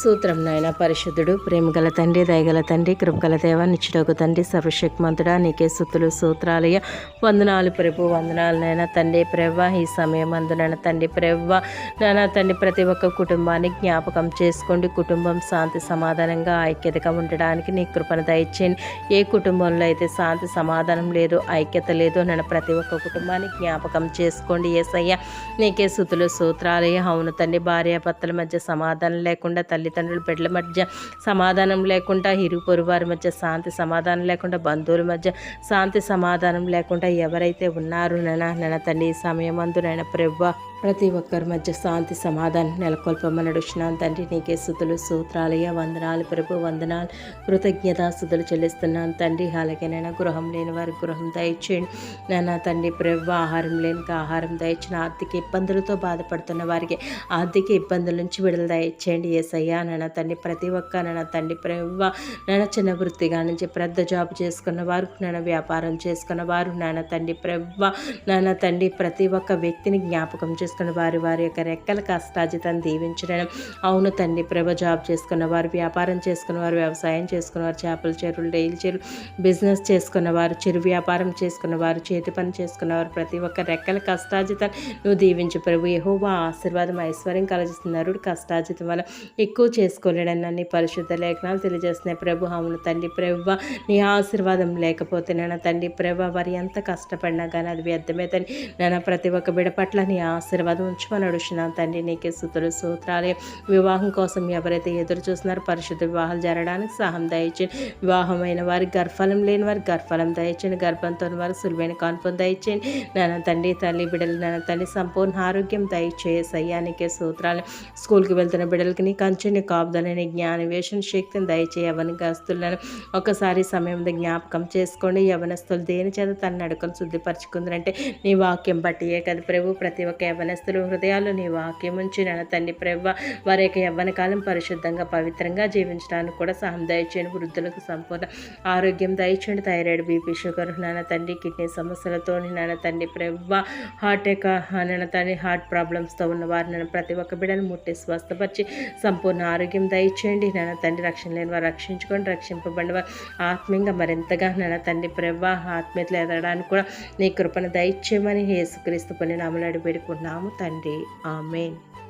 సూత్రం నాయన పరిశుద్ధుడు ప్రేమగల తండ్రి దయగల తండ్రి కృపగల దేవ నిచ్చుడకు తండ్రి సర్వశక్తిమంతుడా నీకే సుత్తులు సూత్రాలయ వందనాలు ప్రభు వందనాలు నాయన. తండ్రి ప్రవ్వ ఈ సమయం అందునైనా తండ్రి ప్రవ్వ. నాయన తండ్రి ప్రతి ఒక్క కుటుంబాన్ని జ్ఞాపకం చేసుకోండి. కుటుంబం శాంతి సమాధానంగా ఐక్యతగా ఉండడానికి నీ కృపను దయచేయండి. ఏ కుటుంబంలో అయితే శాంతి సమాధానం లేదు ఐక్యత లేదు నన్ను ప్రతి ఒక్క కుటుంబాన్ని జ్ఞాపకం చేసుకోండి. ఏసయ్య నీకే సుతులు సూత్రాలయ. అవును తండ్రి భార్యాభర్తల మధ్య సమాధానం లేకుండా తల్లి తల్లిదండ్రుల బిడ్డల మధ్య సమాధానం లేకుండా ఇరుగు పొరుగు వారి మధ్య శాంతి సమాధానం లేకుండా బంధువుల మధ్య శాంతి సమాధానం లేకుండా ఎవరైతే ఉన్నారో నైనా నన్న తండ్రి ఈ సమయం అందునైనా ప్రభు ప్రతి ఒక్కరి మధ్య శాంతి సమాధానం నెలకొల్పమని అడుగుతున్నాను తండ్రి. నీకే సుతులు సూత్రాలయ వందనాలు ప్రభు వందనాలు కృతజ్ఞత సుతులు చెల్లిస్తున్నాను తండ్రి. అలాగే నేను గృహం లేని వారికి గృహం దయచేయండి. నాన్న తండ్రి ప్రభు ఆహారం లేని ఆహారం దయచిన ఆర్థిక ఇబ్బందులతో బాధపడుతున్న వారికి ఆర్థిక ఇబ్బందుల నుంచి విడుదల దయచేయండి. ఏసయ్య నాన్న తండ్రి ప్రతి ఒక్క నాన్న తండ్రి ప్రవ్వ నాన్న చిన్న వృత్తిగా నుంచి పెద్ద జాబ్ చేసుకున్న వారు నాన్న వ్యాపారం చేసుకున్న వారు నాన్న తండ్రి ప్రవ్వ నాన్న తండ్రి ప్రతి ఒక్క వ్యక్తిని జ్ఞాపకం చేసుకున్న వారి వారి యొక్క రెక్కల కష్టాజితం దీవించడం అవును తండ్రి ప్రభ జాబ్ చేసుకున్న వారు వ్యాపారం చేసుకున్న వారు వ్యవసాయం చేసుకున్న వారు చేపల చెరువులు డైలీ చెరువు బిజినెస్ చేసుకున్న వారు చిరు వ్యాపారం చేసుకున్న వారు చేతి పని చేసుకున్న వారు ప్రతి ఒక్క రెక్కల కష్టాజితం నువ్వు దీవించు ప్రభు. యహోవా ఆశీర్వాదం ఐశ్వర్యం కలుగుతున్నారు కష్టాజితం వల్ల ఎక్కువ చేసుకోలేడని నీ పరిశుద్ధ లేఖనాలు తెలియజేస్తున్నాయి. ప్రభు అవును తండ్రి ప్రభు నీ ఆశీర్వాదం లేకపోతే నేను తండ్రి ప్రభ వారు ఎంత కష్టపడినా కానీ అది వ్యర్థమే తండ్రి. నేను ప్రతి ఒక్క బిడ పట్ల నీ ఆశీర్వాదం ఉంచమని అడుగుతున్నాను తండ్రి. నీకే సుతులు సూత్రాలే వివాహం కోసం ఎవరైతే ఎదురు చూస్తున్నారో పరిశుద్ధ వివాహాలు జరగడానికి సహాయం దయచేయండి. వివాహమైన వారికి గర్భఫలం లేని వారికి గర్భఫలం దయచేయండి. గర్భంతో వారికి సులువైన కాన్పుని దయచేయండి. నాన్న తండ్రి తల్లి బిడ్డలు నాన్న తల్లి సంపూర్ణ ఆరోగ్యం దయచేసి అయ్యా సూత్రాలు స్కూల్కి వెళ్తున్న బిడ్డలకి నీ కంచెని కాపుదలని జ్ఞాన వేషణ శక్తిని దయచే యవనగస్తులను ఒకసారి సమయం జ్ఞాపకం చేసుకోండి. యవనస్తులు దేని చేత తన నడుకను శుద్ధిపరచుకుందరంటే నీ వాక్యం బట్టియే కదా ప్రభు ప్రతి ఒక్క యవనస్తులు హృదయాలు నీ వాక్యం ఉంచిన తండ్రి ప్రభు వారి యొక్క యవ్వన కాలం పరిశుద్ధంగా పవిత్రంగా జీవించడానికి కూడా సహాయం దయచేయండి. వృద్ధులకు సంపూర్ణ ఆరోగ్యం దయచేయండి. థైరాయిడ్ బీపీ షుగర్ నాన్న తండ్రి కిడ్నీ సమస్యలతో నాన్న తండ్రి ప్రభు హార్ట్ యొక్క నాన్న తండ్రి హార్ట్ ప్రాబ్లమ్స్తో ఉన్న వారిని నన్ను ప్రతి ఒక్క బిడ్డను ముట్టి స్వస్థపరిచి సంపూర్ణ ఆరోగ్యం దయచేయండి. నాన్న తండ్రి రక్షణ లేని వారు రక్షించుకొని రక్షింపబడిన వారు ఆత్మీయంగా మరింతగా నాన్న తండ్రి ప్రభా ఆత్మీయతలు ఎదగడానికి కూడా నీ కృపను దయచేయమని యేసుక్రీస్తు పని నామలాడి పెడుకున్నాము తండ్రి ఆమెన్.